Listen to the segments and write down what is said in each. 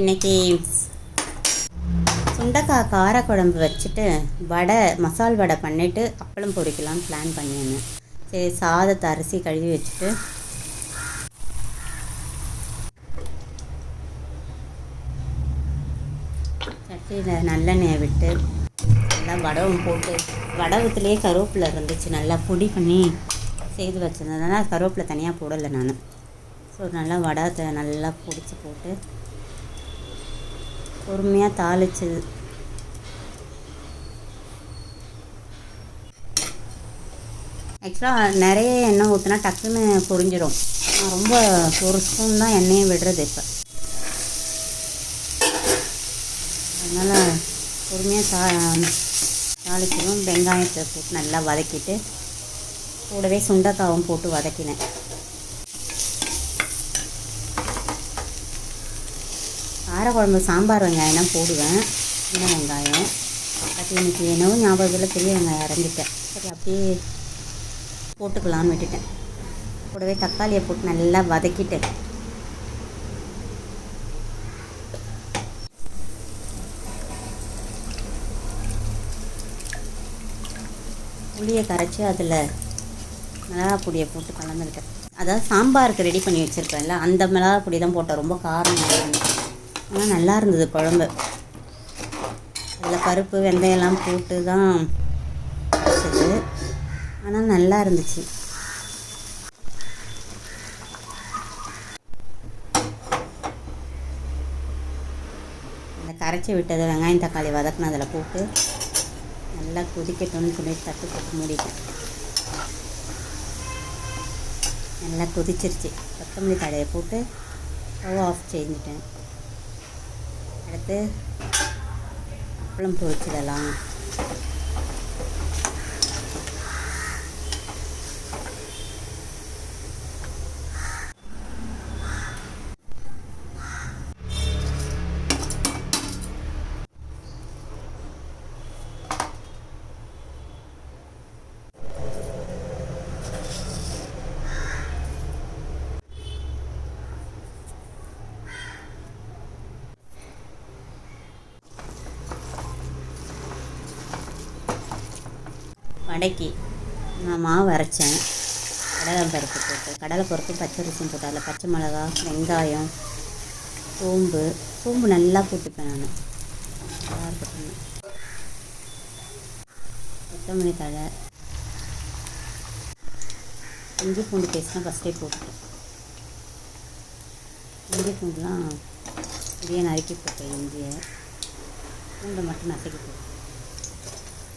இன்னைக்கு சுண்டக்காய் காரக்குழம்பு வச்சுட்டு வடை மசால் வடை பண்ணிவிட்டு அப்பளம் பொரிக்கலாம்னு பிளான் பண்ணியிருந்தேன். சரி சாதத்தை அரிசி கழுவி வச்சுட்டு சட்டியில் நல்லெண்ணெயை விட்டு நல்லா வடவும் போட்டு வடவத்துலேயே கருவேப்பில் இருந்துச்சு நல்லா பொடி பண்ணி செய்து வச்சுருந்ததுனால கருவேப்பிலை தனியாக போடலை நான். ஸோ நல்லா வடத்தை நல்லா பிடிச்சி போட்டு பொறுமையாக தாளிச்சது. ஆக்சுவலாக நிறைய எண்ணெய் ஊற்றினா டக்குன்னு பொரிஞ்சிடும் நான் ரொம்ப ஒரு ஸ்பூன் தான் எண்ணெயை விடுறது இப்போ. அதனால் பொறுமையாக தா தாளிச்சிடும் வெங்காயத்தை போட்டு நல்லா வதக்கிட்டு கூடவே சுண்டைக்காவும் போட்டு வதக்கினேன். காரக்குழம்பு சாம்பார் வெங்காயம் தான் போடுவேன். சின்ன வெங்காயம். பட் எனக்கு என்னவோ ஞாபகத்தில் பெரிய வெங்காயம் இறங்கிட்டேன் சரி அப்படியே போட்டுக்கலான்னு விட்டுட்டேன். கூடவே தக்காளியை போட்டு நல்லா வதக்கிட்டேன். புளியை கரைச்சி அதில் மிளகா பொடியை போட்டு கலந்துக்கிட்டேன். அதாவது சாம்பாருக்கு ரெடி பண்ணி வச்சுருக்கேன்ல அந்த மிளகா பொடி தான் போட்டேன். ரொம்ப காரம் ஆனால் நல்லா இருந்தது குழம்பு. அதில் பருப்பு வெந்தயம்லாம் போட்டு தான் வச்சது. ஆனால் நல்லா இருந்துச்சு. அந்த கரைச்சி விட்டது வெங்காயம் தக்காளி வதக்குனதில் போட்டு நல்லா கொதிக்கட்டும்னு சொல்லி தட்டு போட்டு மூடிட்டேன். நல்லா கொதிச்சிருச்சு. கொத்தமல்லி தடையை போட்டு ஸ்டவ் ஆஃப் செஞ்சுட்டேன். அடுத்து அப்பளம் பொரிச்சிடலாம். வடைக்கு நான் மாவு அரைச்சேன். கடலை பருப்பு போட்டு கடலை பருப்பு பச்சரிசியும் போட்டு அதில் பச்சை மிளகா வெங்காயம் சோம்பு சோம்பு நல்லா போட்டுப்பேன் நான். நல்லா இருக்கட்டும் கொத்தமல்லி தழை இஞ்சி பூண்டு பேஸ்ட்லாம் ஃபஸ்ட்டே போட்டுட்டேன் இஞ்சி பூண்டுலாம் இப்படியே நறுக்கி போட்டேன் இஞ்சியை. பூண்டை மட்டும் நசுக்கி போட்டேன்.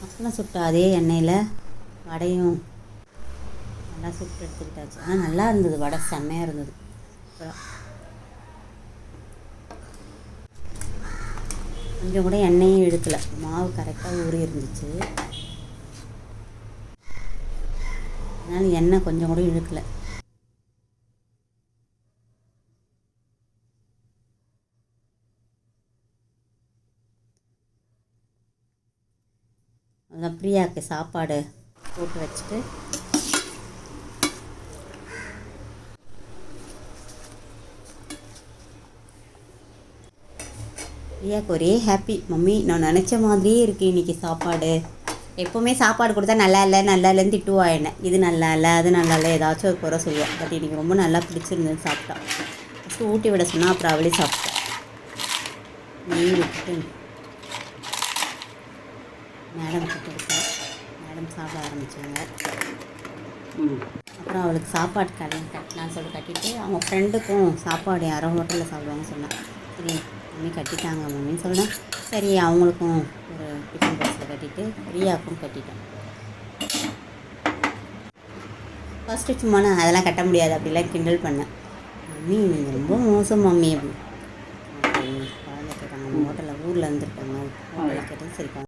அப்பளம் சுட்ட அதே எண்ணெயில் வடையும் நல்லா சுட்டு எடுத்துக்கிட்டாச்சு. ஆனால் நல்லா இருந்தது. வடை செம்மையாக இருந்தது. கொஞ்சம் கூட எண்ணெயும் எடுக்கலை மாவு கரெக்டாக ஊறி இருந்துச்சு. அதனால் எண்ணெய் கொஞ்சம் கூட இழுக்கலை. அதான் பிரியாவுக்கு சாப்பாடு போட்டு வச்சுட்டு பிரியாவுக்கு ஒரே ஹாப்பி மம்மி நான் நினச்ச மாதிரியே இருக்குது இன்றைக்கி சாப்பாடு. எப்போவுமே சாப்பாடு கொடுத்தா நல்லா இல்லை நல்லா இல்லைன்னு திட்டுவா என்ன. இது நல்லா இல்லை அது நல்லா இல்லை ஏதாச்சும் ஒரு குறை சொல்லுவாள் பட் இன்றைக்கி ரொம்ப நல்லா பிடிச்சிருந்தது சாப்பிட்டா. ஃபஸ்ட்டு ஊட்டி விட சொன்னால் அப்புறம் அவளே சாப்பிட்டா. நெய் விட்டுட்டு மேடம் கொடுத்தேன். மேடம் சாப்பிட ஆரம்பித்தாங்க அப்புறம் அவளுக்கு சாப்பாடு கடை கட்டலான்னு சொல்லி கட்டிட்டு அவங்க ஃப்ரெண்டுக்கும் சாப்பாடு யாரோ ஹோட்டலில் சாப்பிடுவாங்க சொன்னேன் சரி மம்மி கட்டிட்டாங்க மம்மின்னு சொன்னேன் சரி அவங்களுக்கும் ஒரு டிஃபன் பாக்ஸில் கட்டிட்டு ரியாவுக்கும் கட்டிட்டேன். ஃபஸ்ட்டு சும்மா நான் அதெல்லாம் கட்ட முடியாது அப்படிலாம் கிண்டல் பண்ணேன். மம்மி நீங்கள் ரொம்ப மோசம் மம்மி. அப்படி குழந்தை கேட்டாங்க ஹோட்டலில் ஊரில் இருந்துருக்காங்க. ஹோட்டலில் கேட்டேன் சரி